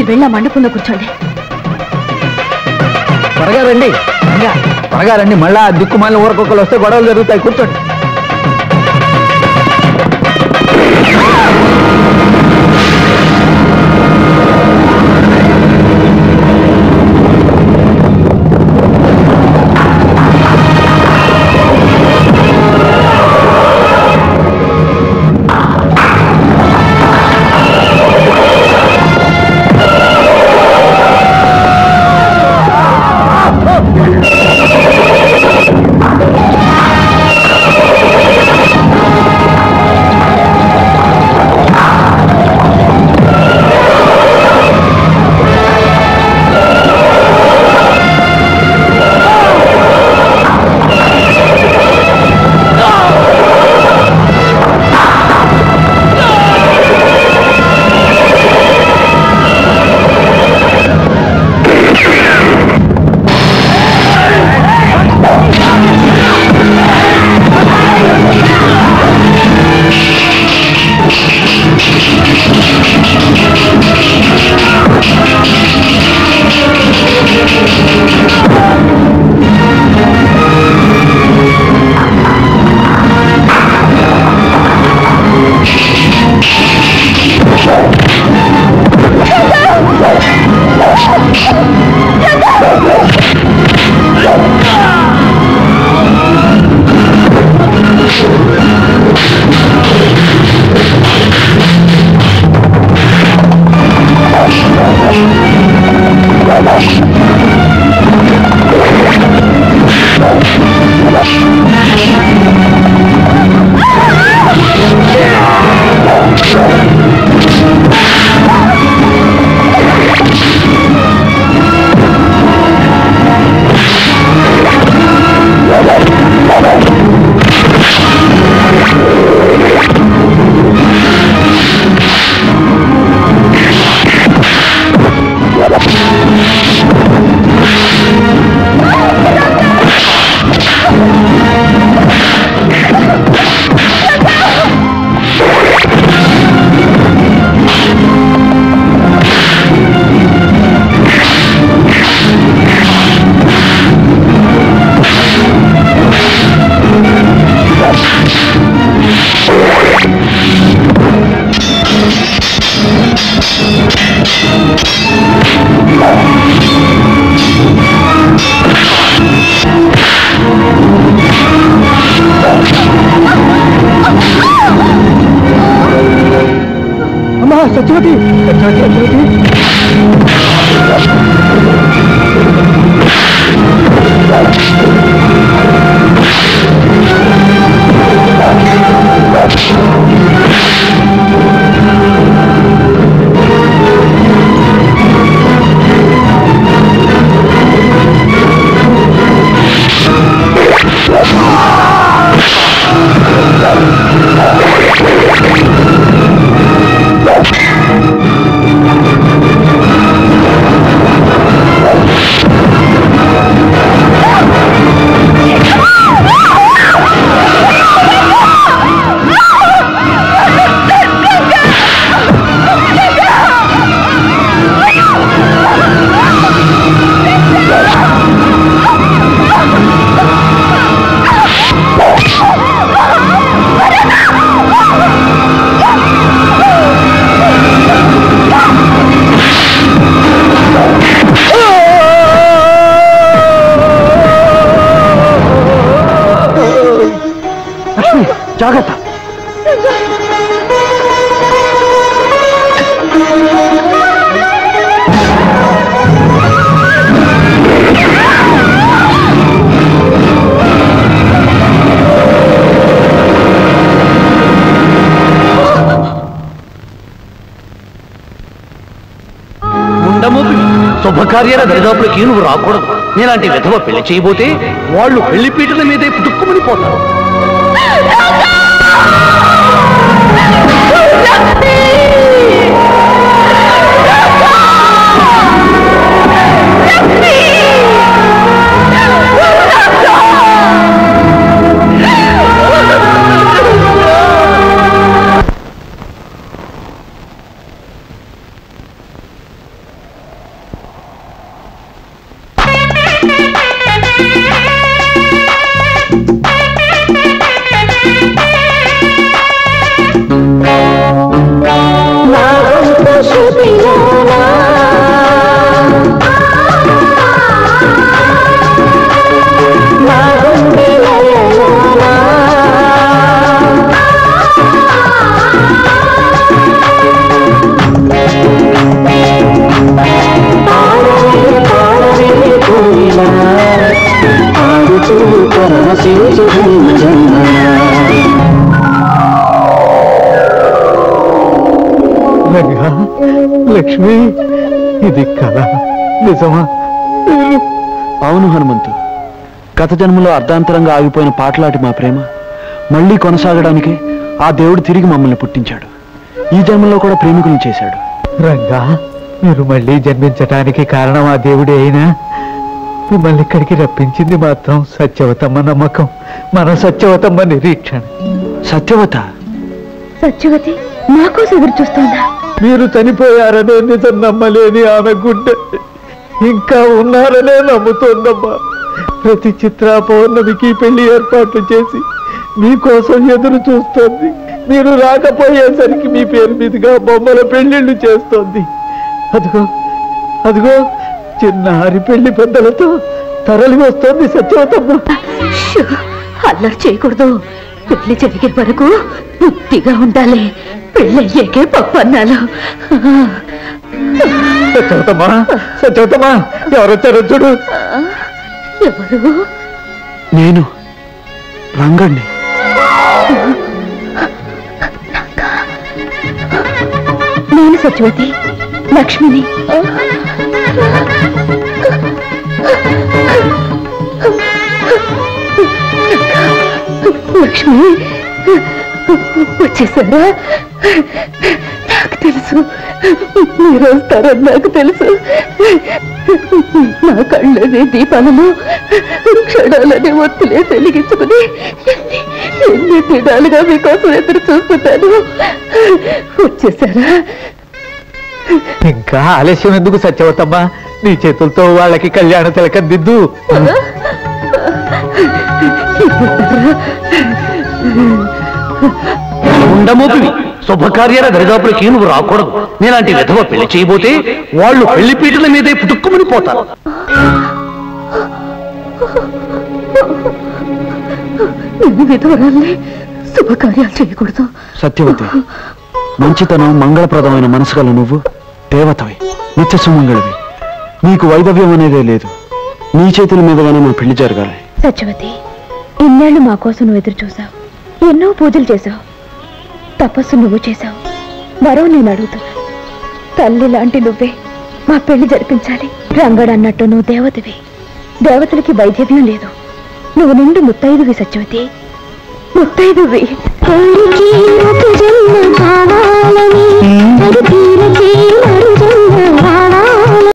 మీరు వెళ్ళి ఆ మండపంలో కూర్చోండి. త్వరగా రండి. త్వరగా. త్వరగా రండి. మళ్ళా దిక్కుమాలిన ఊరకొక్కలు వస్తే గొడవలు జరుగుతాయి. కూర్చోండి. సత్యవతి సత్యవతి జాగ్రత్త. శుభకార్యాల దరిదాపులకి నువ్వు రాకూడదు. నేలాంటి విధవ పెళ్ళి చేయబోతే వాళ్ళు పెళ్ళి పీటల మీదే పుట్టుక్కుమని పోతారు లక్ష్మి ఇది కదా నిజమా? అవును హనుమంతు. గత జన్మలో అర్ధాంతరంగా ఆగిపోయిన పాటలాటి మా ప్రేమ మళ్ళీ కొనసాగడానికి ఆ దేవుడు తిరిగి మమ్మల్ని పుట్టించాడు. ఈ జన్మలో కూడా ప్రేమికులు చేశాడు. రంగా మీరు మళ్ళీ జన్మించటానికి కారణం ఆ దేవుడే అయినా? మిమ్మల్ని ఇక్కడికి రప్పించింది మాత్రం సత్యవతమ్మ నమ్మకం. మన సత్యవతమ్మ నిరీక్షణ. సత్యవత? సత్యవతి నా కోసం ఎదురు చూస్తోందా? మీరు చనిపోయారనే నిజం నమ్మలేని ఆమె గుండె. ఇంకా ఉన్నారనే నమ్ముతోందమ్మా. ప్రతి చిత్ర పౌర్ణమికి పెళ్ళి ఏర్పాట్లు చేసి మీకోసం ఎదురు చూస్తోంది. మీరు రాకపోయేసరికి మీ పేరు మీదుగా బొమ్మల పెళ్ళిళ్ళు చేస్తోంది. అదిగో అదిగో చిన్నారి పెళ్ళి పెద్దలతో తరలి వస్తోంది సత్యవతమ్మ. అల్లరి చేయకూడదు. పెళ్ళి జరిగే వరకు బుద్ధిగా ఉండాలి. పెళ్ళయ్యాకే పప్పు అన్నాలు సత్యవతమ్మా సత్యవతమ్మా ఎవరొచ్చారో చూడు. ఎవరు? నేను. రంగండి. నేను సత్యవతి లక్ష్మిని. లక్ష్మి వచ్చేసారా? నాకు తెలుసు. మీరు వస్తారని నాకు తెలుసు. నా కళ్ళనే దీపాలను క్షణాలనే ఒత్తిలే తెలిగించుకుని ఎన్ని ఎన్ని దినాలుగా మీకోసం ఎదురు చూస్తున్నాను. వచ్చేసారా? ఇంకా ఆలస్యం ఎందుకు సత్యవతమ్మా? నీ చేతులతో వాళ్ళకి కళ్యాణ తిలకం దిద్దు. ఉండమోపివి. శుభకార్యాల దరిదాపులకి నువ్వు రాకూడదు. నేలాంటి విధవ పెళ్ళి చేయబోతే వాళ్ళు పెళ్ళి పీటల మీదే పుట్టుక్కుమని పోతారు. నేను విధవరాల్ని శుభకార్యాలు చేయకూడదు. సత్యవతి మంచితనం మంగళప్రదమైన మనసు గల నువ్వు దేవతవి నిత్య సుమంగళవి. నీకు వైదవ్యం అనేదే లేదు. నీ చేతుల మీదగానే మా పెళ్ళి జరగాలి. సత్యవతి ఇన్నేళ్ళు మా కోసం నువ్వు ఎదురు చూసావు ఎన్నో పూజలు చేశావు. తపస్సు నువ్వు చేశావు. మరో నేను అడుగుతున్నా. తల్లి లాంటి నువ్వే మా పెళ్ళి జరిపించాలి. రంగడు అన్నట్టు నువ్వు దేవతవి. దేవతలకి వైద్యవ్యం లేదు. నువ్వు నిండు ముత్తైదువి సత్యవతి. ముత్తైదువి. కోరికే ఒక జన్మ కావాలని